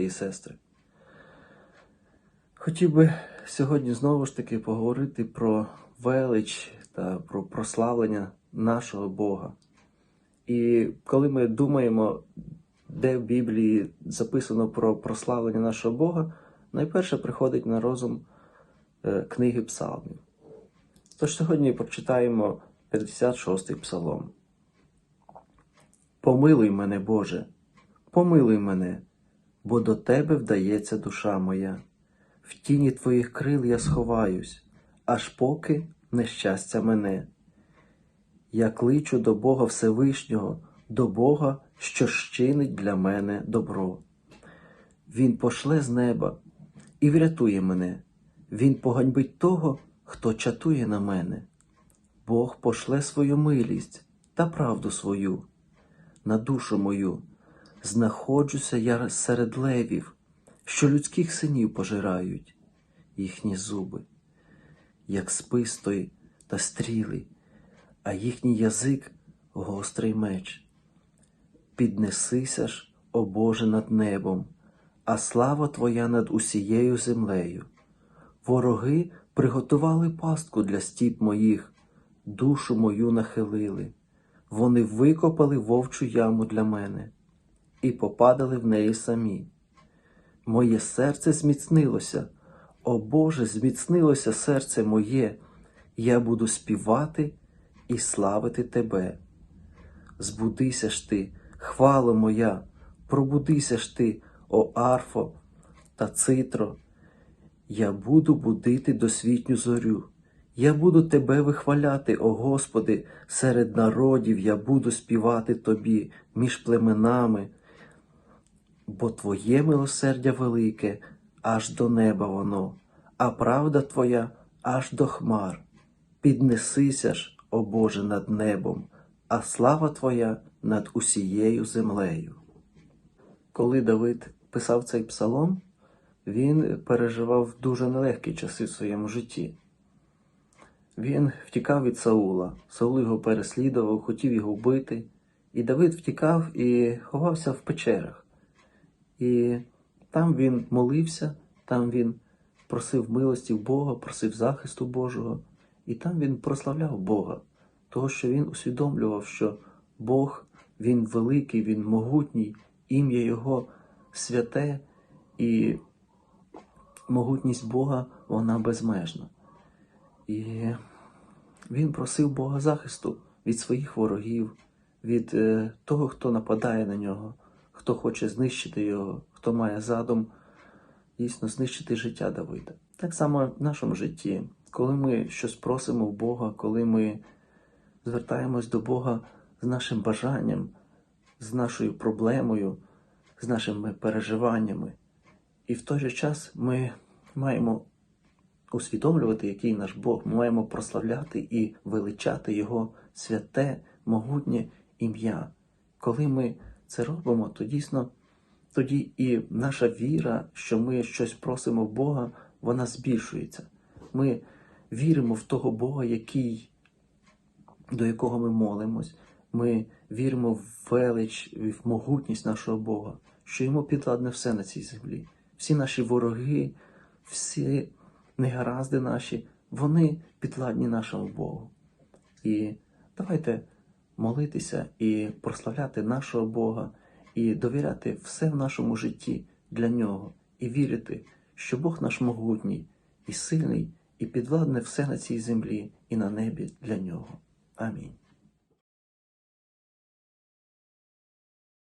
брати і сестри. Хотів би сьогодні знову ж таки поговорити про велич та про прославлення нашого Бога. І коли ми думаємо, де в Біблії записано про прославлення нашого Бога, найперше приходить на розум е, книги Псалмів. Тож сьогодні прочитаємо 56-й псалом. Помилуй мене, Боже, помилуй мене, бо до Тебе вдається душа моя. В тіні Твоїх крил я сховаюсь, аж поки нещастя мене. Я кличу до Бога Всевишнього, до Бога, що щинить для мене добро. Він пошле з неба і врятує мене. Він поганьбить того, хто чатує на мене. Бог пошле свою милість та правду свою на душу мою. Знаходжуся я серед левів, що людських синів пожирають їхні зуби, як спистой та стріли, а їхній язик гострий меч. Піднесися ж, о Боже, над небом, а слава Твоя над усією землею. Вороги приготували пастку для стіп моїх, душу мою нахилили. Вони викопали вовчу яму для мене і попадали в неї самі. Моє серце зміцнилося, о Боже, зміцнилося серце моє, я буду співати і славити Тебе. Збудися ж ти, хвало моя, пробудися ж ти, о арфо та цитро. Я буду будити досвітню зорю. Я буду тебе вихваляти, о Господи, серед народів я буду співати Тобі між племенами, бо Твоє милосердя велике аж до неба воно, а правда Твоя аж до хмар. Піднесися ж, о Боже, над небом, а слава Твоя над усією землею. Коли Давид писав цей псалом, він переживав дуже нелегкі часи в своєму житті. Він втікав від Саула. Саул його переслідував, хотів його вбити. І Давид втікав і ховався в печерах. І там він молився, там він просив милості в Бога, просив захисту Божого. І там він прославляв Бога, того, що він усвідомлював, що Бог, Він великий, Він могутній, ім'я Його святе, і могутність Бога вона безмежна. І він просив Бога захисту від своїх ворогів, від е, того, хто нападає на нього, хто хоче знищити його, хто має задум дійсно знищити життя Давида. Так само в нашому житті, коли ми щось просимо в Бога, коли ми звертаємось до Бога з нашим бажанням, з нашою проблемою, з нашими переживаннями, і в той же час ми маємо усвідомлювати, який наш Бог, ми маємо прославляти і величати Його святе, могутнє ім'я. Коли ми це робимо, то дійсно тоді і наша віра, що ми щось просимо в Бога, вона збільшується. Ми віримо в того Бога, який, до якого ми молимось. Ми віримо в велич, в могутність нашого Бога, що йому підладне все на цій землі. Всі наші вороги, всі негаразди наші, вони підладні нашому Богу. І давайте молитися і прославляти нашого Бога, і довіряти все в нашому житті для нього, і вірити, що Бог наш могутній і сильний, і підвладне все на цій землі і на небі для нього. Амінь.